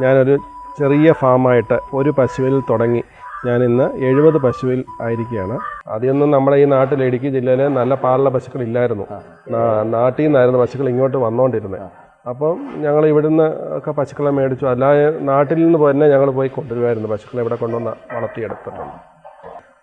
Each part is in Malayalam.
ഞാനൊരു ചെറിയ ഫാമായിട്ട് ഒരു പശുവിൽ തുടങ്ങി. ഞാൻ ഇന്ന് എഴുപത് പശുവിൽ ആയിരിക്കുകയാണ്. ആദ്യമൊന്നും നമ്മുടെ ഈ നാട്ടിൽ ഇടുക്കി ജില്ലയിലെ നല്ല പാലുള്ള പശുക്കൾ ഇല്ലായിരുന്നു നാട്ടിൽ നിന്നായിരുന്നു പശുക്കൾ ഇങ്ങോട്ട് വന്നുകൊണ്ടിരുന്നത് അപ്പം ഞങ്ങൾ ഇവിടുന്ന് ഒക്കെ പശുക്കളെ മേടിച്ചു. അല്ലാതെ നാട്ടിൽ നിന്ന് തന്നെ ഞങ്ങൾ പോയി കൊണ്ടുവരുമായിരുന്നു പശുക്കളെ ഇവിടെ കൊണ്ടുവന്ന് വളർത്തിയെടുത്തിട്ടുണ്ട്.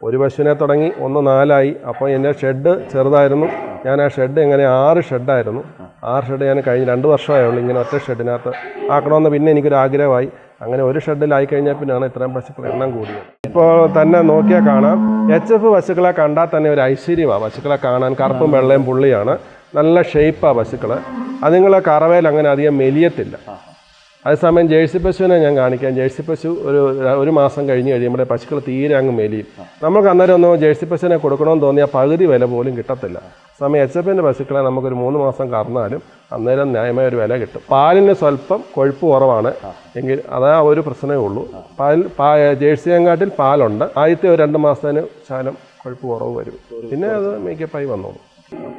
ഒരു പശുവിനെ തുടങ്ങി ഒന്ന് നാലായി. അപ്പോൾ എന്റെ ഷെഡ് ചെറുതായിരുന്നു. ഞാൻ ആ ഷെഡ് എങ്ങനെ ആറ് ഷെഡായിരുന്നു. ആറ് ഷെഡ് ഞാൻ കഴിഞ്ഞ് രണ്ട് വർഷമായുള്ളൂ ഇങ്ങനെ ഒറ്റ ഷെഡിനകത്ത് ആക്കണമെന്ന് പിന്നെ എനിക്കൊരു ആഗ്രഹമായി. അങ്ങനെ ഒരു ഷെഡിലായി കഴിഞ്ഞാൽ പിന്നെയാണ് ഇത്രയും പശുക്കൾ എണ്ണം കൂടിയത്. ഇപ്പോൾ തന്നെ നോക്കിയാൽ കാണാം. എച്ച് എഫ് പശുക്കളെ കണ്ടാൽ തന്നെ ഒരു ഐശ്വര്യമാണ് പശുക്കളെ കാണാൻ. കറുപ്പും വെള്ളയും പുള്ളിയാണ്. നല്ല ഷേപ്പാണ് പശുക്കൾ അതുങ്ങളെ കറവയിൽ അങ്ങനെ അധികം മെലിയത്തില്ല. അതേസമയം ജേഴ്സി പശുവിനെ ഞാൻ കാണിക്കാം. ജേഴ്സി പശു ഒരു ഒരു മാസം കഴിഞ്ഞ് കഴിയുമ്പോൾ പശുക്കൾ തീരെ അങ്ങ് മേലിയും നമുക്ക് അന്നേരം ഒന്നും ജേഴ്സി പശുവിനെ കൊടുക്കണമെന്ന് തോന്നിയാൽ പകുതി വില പോലും കിട്ടത്തില്ല. സമയം എച്ച് എഫിന്റെ പശുക്കളെ നമുക്കൊരു മൂന്ന് മാസം കറന്നാലും അന്നേരം ന്യായമായ ഒരു വില കിട്ടും. പാലിന് സ്വല്പം കൊഴുപ്പ് കുറവാണ് എങ്കിൽ അതാ ഒരു പ്രശ്നമേ ഉള്ളൂ. പാൽ പാ ജേഴ്സിയെങ്കാട്ടിൽ പാലുണ്ട്. ആദ്യത്തെ ഒരു രണ്ട് മാസത്തിന് ശാലം കൊഴുപ്പ് കുറവ് വരും. പിന്നെ അത് മേക്കപ്പായി വന്നോളൂ.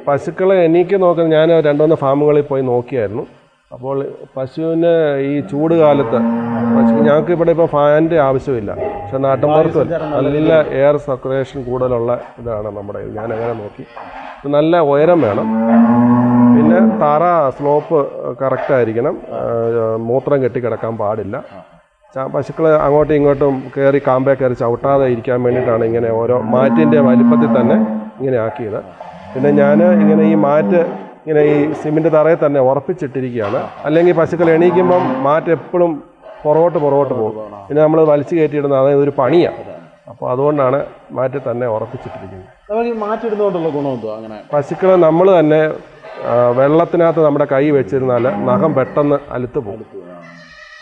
പശുക്കളെ എനിക്ക് നോക്കുന്നത് ഞാൻ രണ്ടുമൂന്ന് ഫാമുകളിൽ പോയി നോക്കിയായിരുന്നു. അപ്പോൾ പശുവിന് ഈ ചൂട് കാലത്ത് പശു ഞങ്ങൾക്ക് ഇവിടെ ഇപ്പോൾ ഫാനിന്റെ ആവശ്യമില്ല. പക്ഷെ നാട്ടിൻപുറത്ത് നല്ല എയർ സർക്കുലേഷൻ കൂടുതലുള്ള ഇതാണ് നമ്മുടെ ഞാൻ അങ്ങനെ നോക്കി. നല്ല ഉയരം വേണം. പിന്നെ തറ സ്ലോപ്പ് കറക്റ്റ് ആയിരിക്കണം. ആ, മൂത്രം കെട്ടിക്കിടക്കാൻ പാടില്ല. പശുക്കൾ അങ്ങോട്ടും ഇങ്ങോട്ടും കയറി കാമ്പേ കയറി ചവിട്ടാതെ ഇരിക്കാൻ വേണ്ടിയിട്ടാണ് ഇങ്ങനെ ഓരോ മാറ്റിന്റെ വലിപ്പത്തിൽ തന്നെ ഇങ്ങനെ ആക്കിയത്. പിന്നെ ഞാൻ ഇങ്ങനെ ഈ മാറ്റ് ഇങ്ങനെ ഈ സിമെന്റ് തറയിൽ തന്നെ ഉറപ്പിച്ചിട്ടിരിക്കുകയാണ്. അല്ലെങ്കിൽ പശുക്കൾ എണീക്കുമ്പം മാറ്റ് എപ്പോഴും പുറകോട്ട് പുറകോട്ട് പോകും. പിന്നെ നമ്മൾ വലിച്ചു കയറ്റിയിടുന്ന അതായത് ഒരു പണിയാണ് അപ്പോൾ അതുകൊണ്ടാണ് മാറ്റ് തന്നെ ഉറപ്പിച്ചിട്ടിരിക്കുന്നത്. അങ്ങനെ? പശുക്കളെ നമ്മൾ തന്നെ വെള്ളത്തിനകത്ത് നമ്മുടെ കൈ വെച്ചിരുന്നാൽ നഖം പെട്ടെന്ന് അലുത്ത് പോകും.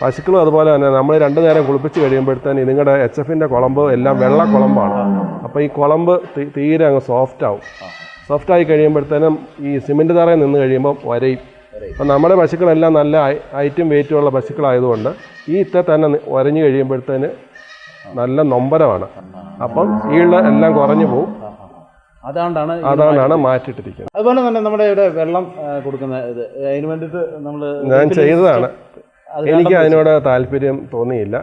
പശുക്കളും അതുപോലെ തന്നെ നമ്മൾ രണ്ടു നേരം കുളിപ്പിച്ച് കഴിയുമ്പോഴത്തേന് നിങ്ങളുടെ എച്ച് എഫിന്റെ കുളമ്പ് എല്ലാം വെള്ള കുളമ്പാണ്. അപ്പോൾ ഈ കുളമ്പ് തീരെ അങ്ങ് സോഫ്റ്റ് ആവും. സോഫ്റ്റ് ആയി കഴിയുമ്പോഴത്തേനും ഈ സിമെന്റ് തറയിൽ നിന്ന് കഴിയുമ്പോൾ വരയും. അപ്പം നമ്മുടെ പശുക്കളെല്ലാം നല്ല ഐറ്റം ഹൈറ്റും വെയിറ്റുമുള്ള പശുക്കളായതുകൊണ്ട് ഈ ഇത്ത തന്നെ ഒരഞ്ഞു വരഞ്ഞു കഴിയുമ്പോഴത്തേന് നല്ല നൊമ്പരമാണ്. അപ്പം ഈൾ എല്ലാം കുറഞ്ഞു പോകും അതുകൊണ്ടാണ് അതുകൊണ്ടാണ് മാറ്റിയിട്ടിരിക്കുന്നത്. അതുപോലെ തന്നെ നമ്മുടെ ഇവിടെ വെള്ളം കൊടുക്കുന്ന ഇത് അതിന് വേണ്ടിയിട്ട് നമ്മൾ ഞാൻ ചെയ്തതാണ്. എനിക്ക് അതിനോട് താല്പര്യം തോന്നിയില്ല.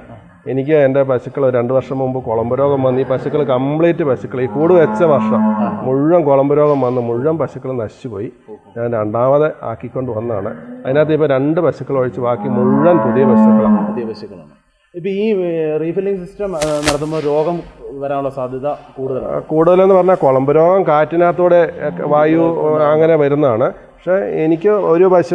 എനിക്ക് എന്റെ പശുക്കൾ രണ്ട് വർഷം മുമ്പ് കുളമ്പ് രോഗം വന്ന് ഈ പശുക്കൾ കംപ്ലീറ്റ് പശുക്കൾ ഈ കൂട് വെച്ച വർഷം മുഴുവൻ കുളമ്പ് രോഗം വന്ന് മുഴുവൻ പശുക്കൾ നശിച്ചുപോയി. ഞാൻ രണ്ടാമത് ആക്കിക്കൊണ്ട് വന്നതാണ്. അതിനകത്ത് ഇപ്പോൾ രണ്ട് പശുക്കൾ ഒഴിച്ച് ബാക്കി മുഴുവൻ പുതിയ പശുക്കളാണ്. പുതിയ പശുക്കളാണ്. ഇപ്പം ഈ റീഫില്ലിംഗ് സിസ്റ്റം നടത്തുമ്പോൾ രോഗം വരാനുള്ള സാധ്യത കൂടുതലാണ്. കൂടുതലെന്ന് പറഞ്ഞാൽ കുളമ്പ് രോഗം കാറ്റിനകത്തൂടെ വായു അങ്ങനെ വരുന്നതാണ്. പക്ഷേ എനിക്ക് ഒരു പശു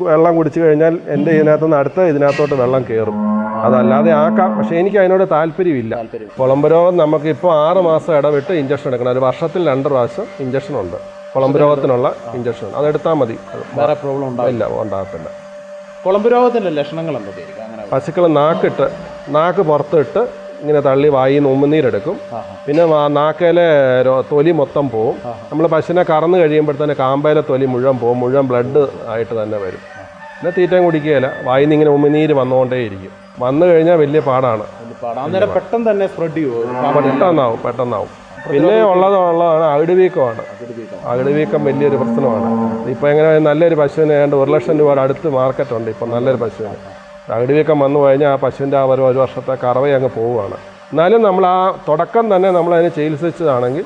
വെള്ളം കുടിച്ചു കഴിഞ്ഞാൽ എന്റെ ഇതിനകത്തുനിന്ന് അടുത്ത ഇതിനകത്തോട്ട് വെള്ളം കയറും. അതല്ലാതെ ആക്കാം. പക്ഷേ എനിക്ക് അതിനോട് താല്പര്യമില്ല. താല്പര്യം കുളമ്പ് രോഗം നമുക്ക് ഇപ്പോൾ ആറ് മാസം ഇടവിട്ട് ഇഞ്ചക്ഷൻ എടുക്കണം. ഒരു വർഷത്തിൽ രണ്ട് പ്രാവശ്യം ഇഞ്ചക്ഷൻ ഉണ്ട്. കുളമ്പ് രോഗത്തിനുള്ള ഇഞ്ചക്ഷൻ അതെടുത്താൽ മതി. വേറെ പ്രോബ്ലം ഉണ്ടാവില്ല. ഉണ്ടാകത്തില്ല. കുളമ്പ് രോഗത്തിന്റെ ലക്ഷണങ്ങൾ അങ്ങനെ പശുക്കൾ നാക്കിട്ട് നാക്ക് പുറത്തിട്ട് ഇങ്ങനെ തള്ളി വായി ഉമ്മുനീരെടുക്കും പിന്നെ നാക്കയിലെ തൊലി മൊത്തം പോവും. നമ്മൾ പശുവിനെ കറന്ന് കഴിയുമ്പോഴത്തേന് കാമ്പയിലെ തൊലി മുഴുവൻ പോവും. മുഴുവൻ ബ്ലഡ് ആയിട്ട് തന്നെ വരും. പിന്നെ തീറ്റയും കുടിക്കുകയില്ല. വായിൽ നിന്ന് ഇങ്ങനെ ഉമ്മുനീര് വന്നുകൊണ്ടേയിരിക്കും. വന്നു കഴിഞ്ഞാൽ വലിയ പാടാണ്. പെട്ടെന്ന് തന്നെ സ്പ്രെഡ് പെട്ടെന്നാവും പെട്ടെന്നാവും. പിന്നെ ഉള്ളത് ഉള്ളതാണ് അകിട് വീക്കമാണ് അകിട് വീക്കം വലിയൊരു പ്രശ്നമാണ്. ഇപ്പോൾ എങ്ങനെ നല്ലൊരു പശുവിന് ഏതാണ്ട് ഒരു ലക്ഷം രൂപയുടെ അടുത്ത് മാർക്കറ്റുണ്ട് ഇപ്പോൾ നല്ലൊരു പശുവിന്. അകിട് വീക്കം വന്നു കഴിഞ്ഞാൽ ആ പശുവിന്റെ ആ ഒരു ഒരു വർഷത്തെ കറവ അങ്ങ് പോവുകയാണ്. എന്നാലും നമ്മൾ ആ തുടക്കം തന്നെ നമ്മൾ അതിനെ ചികിത്സിച്ചതാണെങ്കിൽ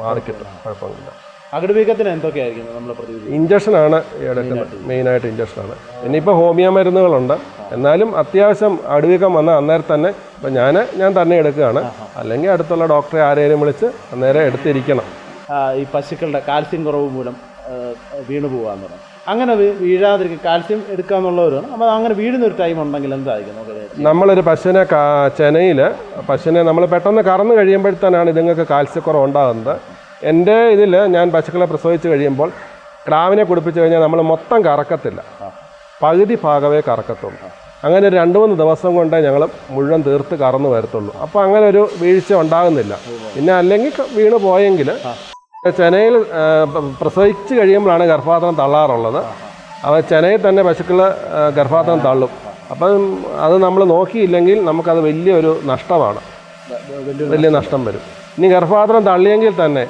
മാറിക്കിട്ടും. കുഴപ്പമില്ല അകിടുവീക്കത്തിന് എന്തൊക്കെയായിരിക്കും നമ്മൾ ഇഞ്ചക്ഷനാണ് എടുക്കുന്നത്. മെയിനായിട്ട് ഇഞ്ചക്ഷനാണ് ഇനിയിപ്പോൾ ഹോമിയോ മരുന്നുകളുണ്ട്. എന്നാലും അത്യാവശ്യം അടിവീക്കം വന്ന അന്നേരം തന്നെ ഇപ്പം ഞാൻ ഞാൻ തന്നെ എടുക്കുകയാണ്. അല്ലെങ്കിൽ അടുത്തുള്ള ഡോക്ടറെ ആരെയും വിളിച്ച് അന്നേരം എടുത്തിരിക്കണം. ഈ പശുക്കളുടെ കാൽസ്യം കുറവ് മൂലം വീണു പോകാന്ന് പറഞ്ഞു. അങ്ങനെ വീഴാതിരിക്കും കാൽസ്യം എടുക്കാന്നുള്ളവരാണ് അപ്പോൾ അങ്ങനെ വീഴുന്ന ഒരു ടൈം ഉണ്ടെങ്കിൽ എന്തായിരിക്കും? നമ്മളൊരു പശുവിനെ ചെനയിൽ പശുവിനെ നമ്മൾ പെട്ടെന്ന് കറന്ന് കഴിയുമ്പോഴത്തേനാണ് ഇതുങ്ങൾക്ക് കാൽസ്യക്കുറവ് ഉണ്ടാകുന്നത്. എന്റെ ഇതിൽ ഞാൻ പശുക്കളെ പ്രസവിച്ച് കഴിയുമ്പോൾ ക്രാവിനെ കുടിപ്പിച്ച് കഴിഞ്ഞാൽ നമ്മൾ മൊത്തം കറക്കത്തില്ല. പകുതി ഭാഗമേ കറക്കത്തുള്ളൂ. അങ്ങനെ രണ്ട് മൂന്ന് ദിവസം കൊണ്ടേ ഞങ്ങൾ മുഴുവൻ തീർത്ത് കറന്നു വരത്തുള്ളൂ. അപ്പോൾ അങ്ങനെ ഒരു വീഴ്ച ഉണ്ടാകുന്നില്ല. പിന്നെ അല്ലെങ്കിൽ വീണ് പോയെങ്കിൽ ചെനയിൽ പ്രസവിച്ച് കഴിയുമ്പോഴാണ് ഗർഭപാത്രം തള്ളാറുള്ളത്. അപ്പോൾ ചെനയിൽ തന്നെ പശുക്കൾ ഗർഭപാത്രം തള്ളും. അപ്പം അത് നമ്മൾ നോക്കിയില്ലെങ്കിൽ നമുക്കത് വലിയൊരു നഷ്ടമാണ്. വലിയ നഷ്ടം വരും. ഇനി ഗർഭപാത്രം തള്ളിയെങ്കിൽ തന്നെ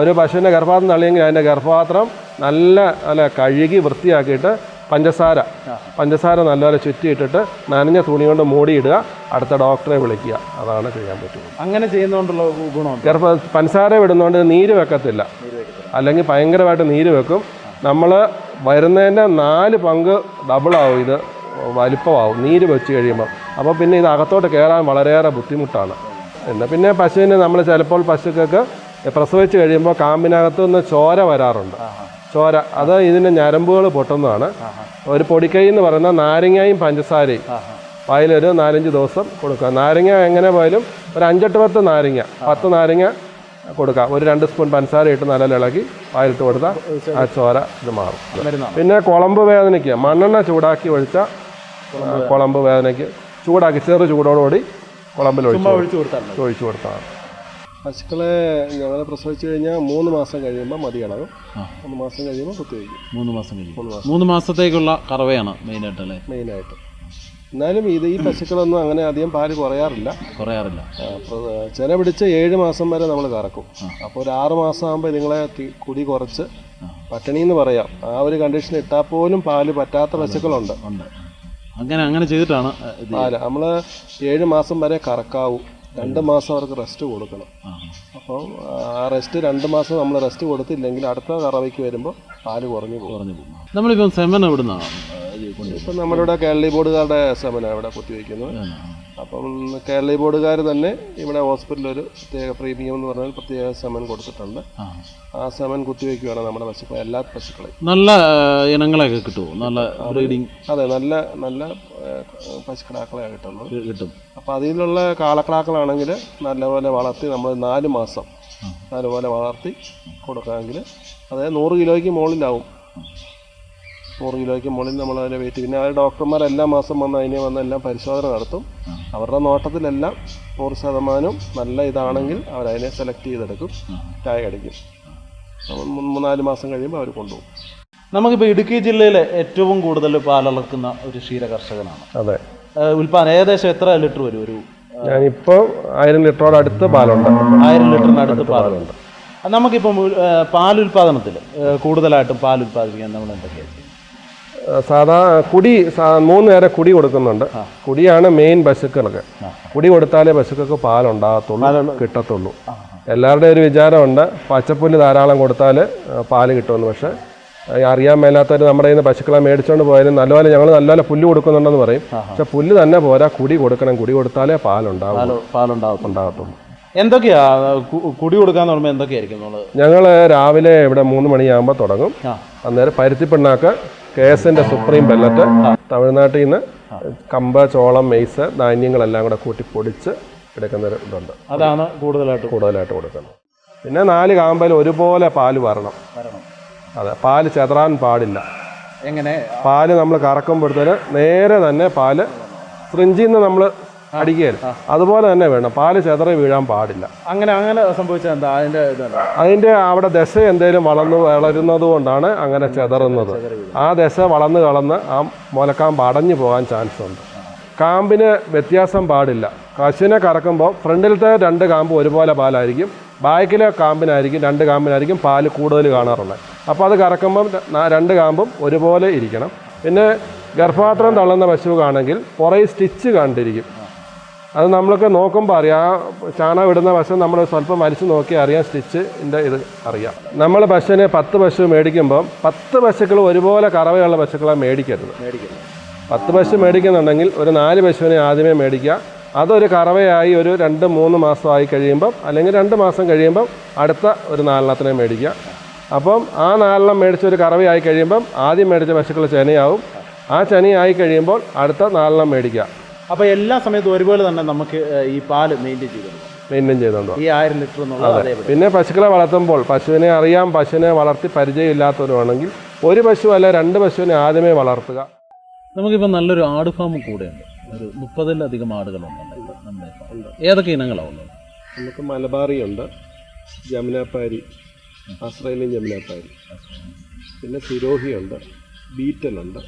ഒരു പശുവിന്റെ ഗർഭപാത്രം തള്ളിയെങ്കിൽ അതിന്റെ ഗർഭപാത്രം നല്ല അല്ല കഴുകി വൃത്തിയാക്കിയിട്ട് പഞ്ചസാര. പഞ്ചസാര നല്ലപോലെ ചുറ്റിയിട്ടിട്ട് നനഞ്ഞ തുണി കൊണ്ട് മൂടിയിടുക അടുത്ത ഡോക്ടറെ വിളിക്കുക. അതാണ് ചെയ്യാൻ പറ്റുന്നത്. അങ്ങനെ ചെയ്യുന്നതുകൊണ്ടുള്ള ഗുണം ചിലപ്പോൾ പഞ്ചസാര വിടുന്നതുകൊണ്ട് നീര് വെക്കത്തില്ല. അല്ലെങ്കിൽ ഭയങ്കരമായിട്ട് നീര് വെക്കും. നമ്മൾ വരുന്നതിന്റെ നാല് പങ്ക് ഡബിളാവും ഇത് വലിപ്പമാവും. നീര് വെച്ച് കഴിയുമ്പോൾ അപ്പോൾ പിന്നെ ഇത് അകത്തോട്ട് കയറാൻ വളരെയേറെ ബുദ്ധിമുട്ടാണ്. പിന്നെ പിന്നെ പശുവിന് നമ്മൾ ചിലപ്പോൾ പശുക്കൾക്ക് പ്രസവിച്ച് കഴിയുമ്പോൾ കാമ്പിനകത്തു നിന്ന് ചോര വരാറുണ്ട്. ചോര അത് ഇതിന്റെ ഞരമ്പുകൾ പൊട്ടുന്നതാണ്. ഒരു പൊടിക്കൈ എന്ന് പറയുന്ന നാരങ്ങയും പഞ്ചസാരയും. പായലൊരു നാലഞ്ച് ദിവസം കൊടുക്കുക. നാരങ്ങ എങ്ങനെ പോയാലും ഒരു അഞ്ചെട്ട് പത്ത് നാരങ്ങ പത്ത് നാരങ്ങ കൊടുക്കുക. ഒരു രണ്ട് സ്പൂൺ പഞ്ചസാര ഇട്ട് നല്ല ഇളക്കി പായലിട്ട് കൊടുത്താൽ ആ ചോര ഇത് മാറും. പിന്നെ കുളമ്പ് വേദനയ്ക്ക് മണ്ണെണ്ണ ചൂടാക്കി ഒഴിച്ച കുളമ്പ് വേദനയ്ക്ക് ചൂടാക്കി ചെറു ചൂടോടുകൂടി കുളമ്പിൽ ഒഴിച്ച് ഒഴിച്ചു കൊടുത്താൽ ഒഴിച്ചു കൊടുത്താണ് പശുക്കളെ ഞങ്ങൾ പ്രസവിച്ചു കഴിഞ്ഞാൽ മൂന്ന് മാസം കഴിയുമ്പോൾ മതിയാണ്. മൂന്ന് മാസം കഴിയുമ്പോൾ കുത്തിവയ്ക്കും മൂന്ന് മാസം കഴിയും. മൂന്ന് മാസത്തേക്കുള്ള കറവയാണ് മെയിനായിട്ട് അല്ലേ മെയിനായിട്ട്. എന്നാലും ഇത് ഈ പശുക്കളൊന്നും അങ്ങനെ അധികം പാൽ കുറയാറില്ല. കുറയാറില്ല. ചില പിടിച്ച് ഏഴ് മാസം വരെ നമ്മൾ കറക്കും. അപ്പോൾ ഒരു ആറ് മാസം ആകുമ്പോൾ നിങ്ങളെ കുടി കുറച്ച് പട്ടിണി എന്ന് പറയാം. ആ ഒരു കണ്ടീഷൻ ഇട്ടാൽ പോലും പാൽ പറ്റാത്ത പശുക്കളുണ്ട്. അങ്ങനെ അങ്ങനെ ചെയ്തിട്ടാണ് നമ്മൾ ഏഴ് മാസം വരെ കറക്കാവൂ. രണ്ട് മാസം അവർക്ക് റെസ്റ്റ് കൊടുക്കണം. അപ്പം അപ്പോൾ ആ റെസ്റ്റ് രണ്ട് മാസം നമ്മൾ റെസ്റ്റ് കൊടുത്തില്ലെങ്കിൽ അടുത്ത കറവയ്ക്ക് വരുമ്പോൾ പാൽ കുറഞ്ഞു പോകും. കുറഞ്ഞു പോകും. നമ്മളിപ്പം സെമൻ എവിടുന്നാണ്? ഇപ്പം നമ്മളിവിടെ കേരളീ ബോർഡുകാരുടെ സെമന ഇവിടെ കുത്തിവെക്കുന്നത് അപ്പം കേരളീ ബോർഡുകാർ തന്നെ ഇവിടെ ഹോസ്പിറ്റലിൽ ഒരു പ്രത്യേക പ്രീമിയം എന്ന് പറഞ്ഞാൽ പ്രത്യേക സമൻ കൊടുത്തിട്ടുണ്ട്. ആ. സമൻ കുത്തിവയ്ക്കുകയാണ് നമ്മുടെ പശുക്കൾ എല്ലാ പശുക്കളെയും. നല്ല ഇനങ്ങളൊക്കെ കിട്ടുമോ? നല്ല ബ്രീഡിങ്. അതെ നല്ല നല്ല ഏഹ്, പശുക്കിടാക്കളെയാണ് കിട്ടുന്നത്. കിട്ടും. അപ്പോൾ അതിലുള്ള കാളക്കിടാക്കളാണെങ്കിൽ നല്ലപോലെ വളർത്തി നമ്മൾ നാല് മാസം നല്ലപോലെ വളർത്തി കൊടുക്കാമെങ്കിൽ അതായത് നൂറ് കിലോയ്ക്ക് മുകളിലാവും. നൂറ് കിലോയ്ക്ക് മുകളിൽ നമ്മൾ അതിനെ വെയിറ്റ് പിന്നെ ആ ഡോക്ടർമാർ എല്ലാ മാസം വന്ന് അതിനെ വന്ന് എല്ലാം പരിശോധന നടത്തും. അവരുടെ നോട്ടത്തിലെല്ലാം നൂറ് ശതമാനം നല്ല ഇതാണെങ്കിൽ അവരതിനെ സെലക്ട് ചെയ്തെടുക്കും. ചായ അടിക്കും മൂന്ന് മൂന്നാൽ മാസം കഴിയുമ്പോൾ അവർ കൊണ്ടുപോകും. നമുക്കിപ്പോൾ ഇടുക്കി ജില്ലയിലെ ഏറ്റവും കൂടുതൽ പാലളക്കുന്ന ഒരു ക്ഷീര കർഷകനാണ്. അതെ. ഉൽപ്പാദനം ഏകദേശം എത്ര ലിറ്റർ വരും? ഒരു ഞാനിപ്പോൾ ആയിരം ലിറ്ററോട് അടുത്ത് പാലുണ്ട്. ആയിരം ലിറ്ററിന് അടുത്ത് പാലുണ്ട്. നമുക്കിപ്പം പാലുൽപാദനത്തിൽ കൂടുതലായിട്ടും പാൽ ഉൽപ്പാദിപ്പിക്കാൻ നമ്മൾ എന്തൊക്കെയാണ് സാധാ കുടി മൂന്ന് നേരം കുടി കൊടുക്കുന്നുണ്ട്. കുടിയാണ് മെയിൻ പശുക്കൾക്ക് കുടി കൊടുത്താലേ പശുക്കൾക്ക് പാലുണ്ടാകത്തുള്ളൂ കിട്ടത്തുള്ളൂ. എല്ലാവരുടെയും ഒരു വിചാരമുണ്ട് പച്ചപ്പുല്ല് ധാരാളം കൊടുത്താൽ പാൽ കിട്ടുമെന്ന്. പക്ഷേ അറിയാൻ മേലാത്തവർ നമ്മുടെ കയ്യിൽ നിന്ന് പശുക്കളെ മേടിച്ചുകൊണ്ട് പോയാലും നല്ലപോലെ ഞങ്ങൾ നല്ലപോലെ പുല്ല് കൊടുക്കുന്നുണ്ടെന്ന് പറയും. പക്ഷെ പുല്ല് തന്നെ പോരാ കുടി കൊടുക്കണം. കുടി കൊടുത്താലേ പാലുണ്ടാവും പാൽ ഉണ്ടാകത്തുള്ളൂ. എന്തൊക്കെയാ കുടി കൊടുക്കാൻ തുടങ്ങുമ്പോൾ എന്തൊക്കെയായിരിക്കും ഞങ്ങൾ രാവിലെ ഇവിടെ മൂന്ന് മണിയാകുമ്പോൾ തുടങ്ങും. അന്നേരം പരുത്തി പിണ്ണാക്ക് കെ എസിന്റെ സുപ്രീം പെല്ലറ്റ് തമിഴ്നാട്ടിൽ നിന്ന് കമ്പ ചോളം മെയ്സ് ധാന്യങ്ങളെല്ലാം കൂടെ കൂട്ടി പൊടിച്ച് എടുക്കുന്ന ഒരു ഇതുണ്ട്. അതാണ് കൂടുതലായിട്ട് കൂടുതലായിട്ട് കൊടുക്കുന്നത്. പിന്നെ നാല് കാമ്പൽ ഒരുപോലെ പാൽ വരണം. വരണം. അതെ പാൽ ചെതറാൻ പാടില്ല. എങ്ങനെ? പാൽ നമ്മൾ കറക്കുമ്പോഴത്തേന് നേരെ തന്നെ പാൽ ഫ്രിഞ്ചിൽ നിന്ന് നമ്മൾ അടിക്കുകയില്ല. അതുപോലെ തന്നെ വേണം. പാൽ ചെതറി വീഴാൻ പാടില്ല. അങ്ങനെ അങ്ങനെ സംഭവിച്ചാൽ എന്താ? അതിന്റെ അതിന്റെ അതിന്റെ അവിടെ ദശ എന്തെങ്കിലും വളർന്നു വളരുന്നത് കൊണ്ടാണ് അങ്ങനെ ചെതറുന്നത്. ആ ദശ വളർന്ന് കളന്ന് ആ മുലക്കാമ്പ് അടഞ്ഞു പോകാൻ ചാൻസ് ഉണ്ട്. കാമ്പിന് വ്യത്യാസം പാടില്ല. കശുവിനെ കറക്കുമ്പോൾ ഫ്രണ്ടിലത്തെ രണ്ട് കാമ്പ് ഒരുപോലെ പാലായിരിക്കും. ബാക്കിലെ കാമ്പിനായിരിക്കും രണ്ട് കാമ്പിനായിരിക്കും പാൽ കൂടുതൽ കാണാറുള്ളത്. അപ്പോൾ അത് കറക്കുമ്പം രണ്ട് കാമ്പും ഒരുപോലെ ഇരിക്കണം. പിന്നെ ഗർഭപാത്രം തള്ളുന്ന പശുവാണെങ്കിൽ പുറകെ സ്റ്റിച്ച് കണ്ടിരിക്കും. അത് നമ്മളൊക്കെ നോക്കുമ്പോൾ അറിയാം. ആ ചാണകം ഇടുന്ന പശു നമ്മൾ സ്വല്പം വലിച്ചു നോക്കി അറിയാം സ്റ്റിച്ചിന്റെ ഇത് അറിയാം. നമ്മൾ പശുവിനെ പത്ത് പശു മേടിക്കുമ്പം പത്ത് പശുക്കൾ ഒരുപോലെ കറവയുള്ള പശുക്കളെ മേടിക്കരുത്. പത്ത് പശു മേടിക്കുന്നുണ്ടെങ്കിൽ ഒരു നാല് പശുവിനെ ആദ്യമേ മേടിക്കുക. അതൊരു കറവയായി ഒരു രണ്ട് മൂന്ന് മാസമായി കഴിയുമ്പം അല്ലെങ്കിൽ രണ്ട് മാസം കഴിയുമ്പം അടുത്ത ഒരു നാലെണ്ണത്തിനെ മേടിക്കുക. അപ്പം ആ നാലെണ്ണം മേടിച്ച ഒരു കറവയായി കഴിയുമ്പം ആദ്യം മേടിച്ച പശുക്കൾ ചെനയാവും ആ ചെനയായി കഴിയുമ്പോൾ അടുത്ത നാലെണ്ണം മേടിക്കുക. അപ്പൊ എല്ലാ സമയത്തും ഒരുപോലെ തന്നെ നമുക്ക് ഈ പാൽ മെയിന്റെയിൻ ചെയ്തെടുക്കാം മെയിന്റെയിൻ ചെയ്തുകൊണ്ട് ഈ ആയിരം ലിറ്റർ എന്നുള്ളത് പിന്നെ പശുക്കളെ വളർത്തുമ്പോൾ പശുവിനെ അറിയാം പശുവിനെ വളർത്തി പരിചയമില്ലാത്തവരുമാണെങ്കിൽ ഒരു പശു അല്ല രണ്ട് പശുവിനെ ആദ്യമേ വളർത്തുക. നമുക്കിപ്പോൾ നല്ലൊരു ആട് ഫാം കൂടെയുണ്ട്. ഒരു മുപ്പതിലധികം ആടുകളുണ്ട് നമ്മുടെ. ഏതൊക്കെ ഇനങ്ങളാണ് ഉള്ളത്? നമുക്ക് മലബാറി ഉണ്ട് ജമുനാപ്പാരി ആസ്ട്രേലിയൻ ജമുനാപ്പാരി. പിന്നെ സിരോഹിയുണ്ട് ബീറ്റലുണ്ട്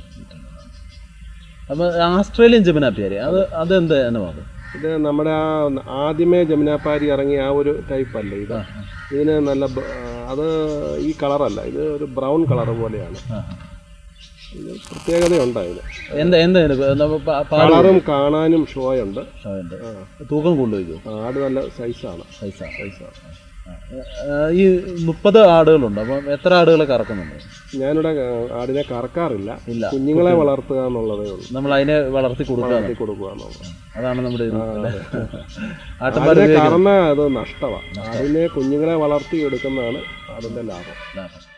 അപ്പോൾ ആസ്ട്രേലിയൻ ജമുനാപ്പിയാരി അത് അതെന്ത് ഇനമാണ് ഇത് നമ്മുടെ ആ ആദ്യമേ ജമുനാപ്പാരി ഇറങ്ങിയ ആ ഒരു ടൈപ്പ് അല്ല ഇത്? ഇതിന് നല്ല അത് ഈ കളറല്ല ഇത് ഒരു ബ്രൗൺ കളർ പോലെയാണ്. ഇത് പ്രത്യേകതയുണ്ട് അതിന്. എന്താ എന്താ കളറും കാണാനും ഷോയുണ്ട്. ഉണ്ട്. തൂക്കം കൊണ്ടുപോയിക്കോ ആട് നല്ല സൈസാണ്. സൈസാണ്. സൈസാണ്. ഈ മുപ്പത് ആടുകളുണ്ട് അപ്പം എത്ര ആടുകളൊക്കെ കറക്കുന്നുണ്ട് ഞാനിവിടെ ആടിനെ കറക്കാറില്ല. ഇല്ല. കുഞ്ഞുങ്ങളെ വളർത്തുക എന്നുള്ളതേ ഉള്ളൂ. നമ്മൾ അതിനെ വളർത്തി കൊടുക്കുക കൊടുക്കുക എന്നുള്ളത്. അതാണ് നമ്മുടെ ആടിനെ കറന്ന അത് നഷ്ടമാണ്. അതിനെ കുഞ്ഞുങ്ങളെ വളർത്തി എടുക്കുന്നതാണ് അതിന്റെ ലാഭം.